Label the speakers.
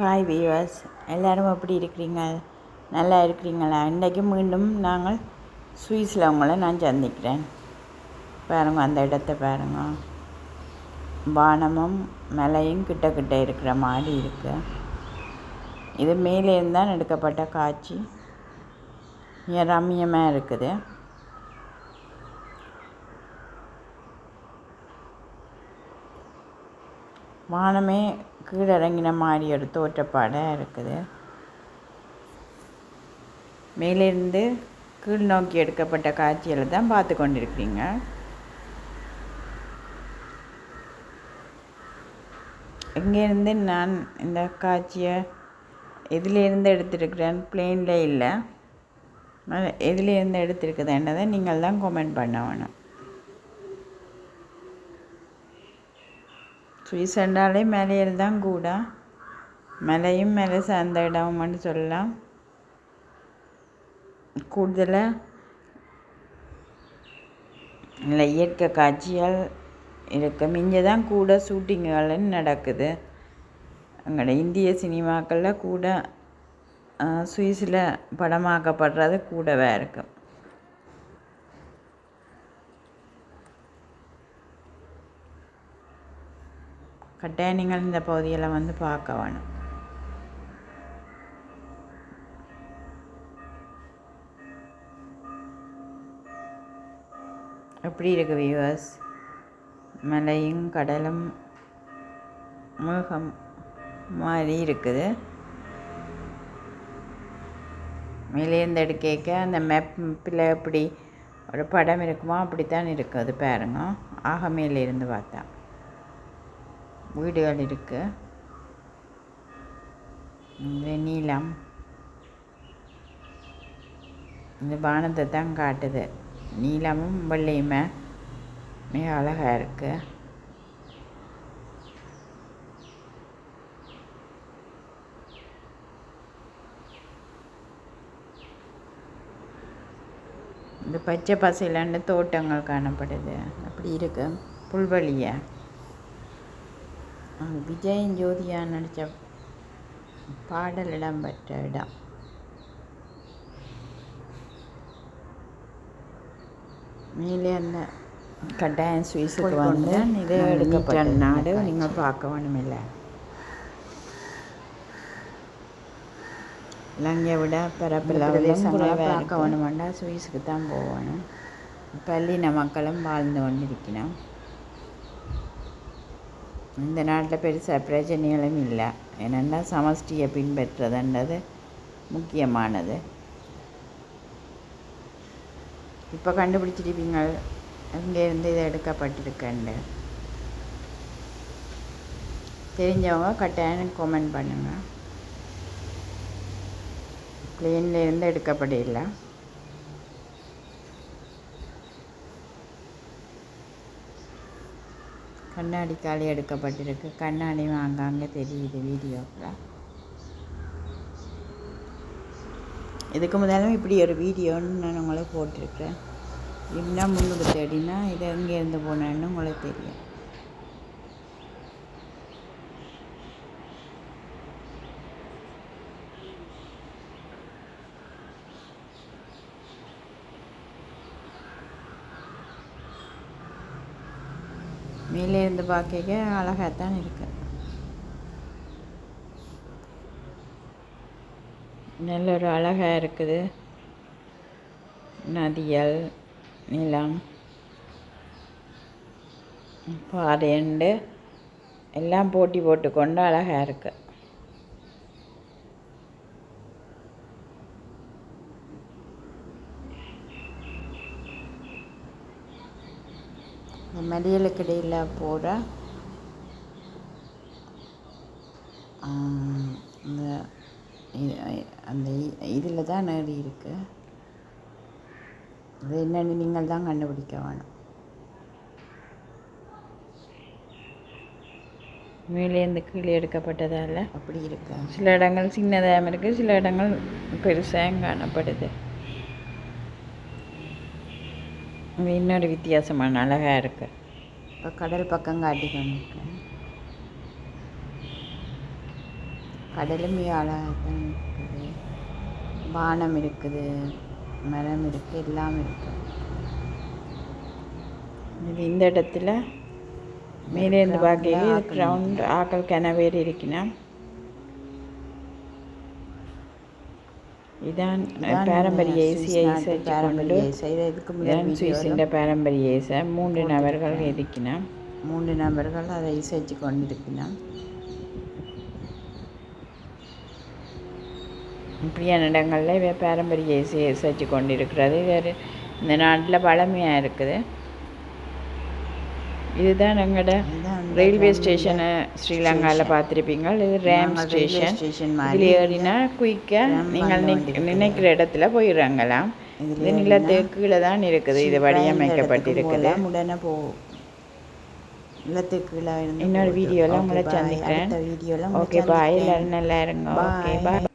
Speaker 1: Hi viewers எல்லோரும் எப்படி இருக்கிறீங்க நல்லா இருக்கிறீங்களா? இன்றைக்கு மீண்டும் நாங்கள் சுவிஸில் உங்களை நான் சந்திக்கிறேன். பாருங்க அந்த இடத்த பாருங்க. வானமும் மலையும் கிட்ட கிட்ட இருக்கிற மாதிரி இருக்கு. இது மேலே தான் எடுக்கப்பட்ட காட்சி. ரம்யமாக ரம்மியமாக இருக்குது. வானமே கீழிறங்கின மாதிரி ஒரு தோற்றப்பாடாக இருக்குது. மேலிருந்து கீழ் நோக்கி எடுக்கப்பட்ட காட்சிகளை தான் பார்த்து கொண்டிருக்கிறீங்க. இங்கேருந்து நான் இந்த காட்சியை எதிலேருந்து எடுத்திருக்கிறேன் பிளேனில் இல்லை. எதிலேருந்து எடுத்திருக்குதுன்றதை நீங்கள் தான் கமெண்ட் பண்ண வேணும். சுவிஸ் என்றாலே மலையில் தான் கூட மலையும் மலை சார்ந்த இடம்னு சொல்லலாம் கூடுதலாக இல்லை இயற்கை காட்சிகள் இருக்கு இங்கே தான் கூட ஷூட்டிங்குகள் நடக்குது எங்களோட இந்திய சினிமாக்களில் கூட சுவிஸில் படமாக்கப்படுறது கூடவே இருக்கும் கட்டாயம் நீங்கள் இந்த பகுதியில் வந்து பார்க்க வேணும். எப்படி இருக்கு வியூவர்ஸ் மலையும் கடலும் மேகம் மாதிரி இருக்குது. மேலேருந்து எடுக்க அந்த மேப்பில் எப்படி ஒரு படம் இருக்குமோ அப்படித்தான் இருக்குது அது பாருங்க. ஆக மேலேருந்து பார்த்தா. வீடுகள் இருக்கு. இந்த நீளம் இந்த வானத்தை தான் காட்டுது. நீளமும் வெள்ளையுமே. மிக அழகாக இருக்குது இந்த பச்சை பசையிலாண்டு தோட்டங்கள் காணப்படுது. அப்படி இருக்கு. புல்வெளியை. விஜய் ஜோதியா நடித்த பாடல் இடம்பெற்ற இடம். மேலே அந்த கட்டாயம் சுவிஸுக்கு வந்து இதை எடுக்கப்பட்ட நாடு நீங்கள் பார்க்க வேணுமில்லை இலங்கையை விட பிரதேசங்களை பார்க்க வேணுமெண்டா சுவிஸுக்கு தான் போகணும். பள்ளின மக்களும் வாழ்ந்து கொண்டிருக்கணும் இந்த நாட்டில் பெருசாக பிரச்சனைகளும் இல்லை. என்னென்னா சமஷ்டியை பின்பற்றுறதுன்றது முக்கியமானது. இப்போ கண்டுபிடிச்சிருப்பீங்க. இங்கேருந்து இதை எடுக்கப்பட்டிருக்கேன் தெரிஞ்சவங்க கட்டாயம் கமெண்ட் பண்ணுங்கள் பிளேன்லேருந்து எடுக்கப்படல கண்ணாடி காலி எடுக்கப்பட்டிருக்கு. கண்ணாடி வாங்காங்க தெரியுது வீடியோவில் இதுக்கு முதலும் இப்படி ஒரு வீடியோன்னு நான் உங்களை போட்டிருக்கிறேன் இன்னும் முன்னுக்கு தேடினா இது எங்கேருந்து போனேன்னு உங்களுக்கு தெரியும். மேலே இருந்து பார்க்க அழகாக தான் இருக்குது நல்ல ஒரு அழகாக இருக்குது. நதியல் நிலம் பாறைண்டு எல்லாம் போட்டி போட்டு கொண்டு அழகாக இருக்குது மடியலுக்கு இடையில் போகிற இந்த அந்த இதில் தான் நேடி இருக்கு. அது என்னென்னு நீங்கள் தான் கண்டுபிடிக்க வேணும். மேலேருந்து கீழே எடுக்கப்பட்டதால் அப்படி இருக்கு? சில இடங்கள் சின்னதாக இருக்குது சில இடங்கள் பெருசாக காணப்படுது. இன்னொரு வித்தியாசமான அழகாக இருக்குது இப்போ கடல் பக்கம் காட்டி கொண்டிருக்கேன் கடலும் அழகாகத்தான் இருக்குது. வானம் இருக்குது மரம் இருக்குது எல்லாம் இருக்குது இது இந்த இடத்துல மேலேருந்து பார்க்கையில கிரவுண்ட் ஆக்கள் கிணவேர் இருக்கணும் இதான் பாரம்பரிய இசையை பாரம்பரிய இதுக்கு சுவிஸிൻ്റെ பாரம்பரிய இசை. மூன்று நபர்கள் இருக்கணும் மூன்று நபர்கள் அதை இசைச்சு கொண்டிருக்கணும் இப்படியான இடங்களில் இவை பாரம்பரிய இசையை இசைச்சு கொண்டிருக்கிறது. இது இந்த நாட்டில் பழமையாக இருக்குது. இதுதான் எங்களோட ரயில்வே ஸ்டேஷனை ஸ்ரீலங்காவில் பார்த்துருப்பீங்க இது ரேம் ஸ்டேஷன் இதில் ஏறினா குயிக்காக நீங்கள் நினைக்கிற இடத்துல போயிடுறாங்களாம். இது நிலத்துக்கு கீழே தான் இருக்குது. இது வடிவமைக்கப்பட்டிருக்குது. உடனே போ இன்னொரு வீடியோவில் உங்களை சந்திக்கிறேன். ஓகே பாய் எல்லாரும் நல்லா இருங்க. Okay bye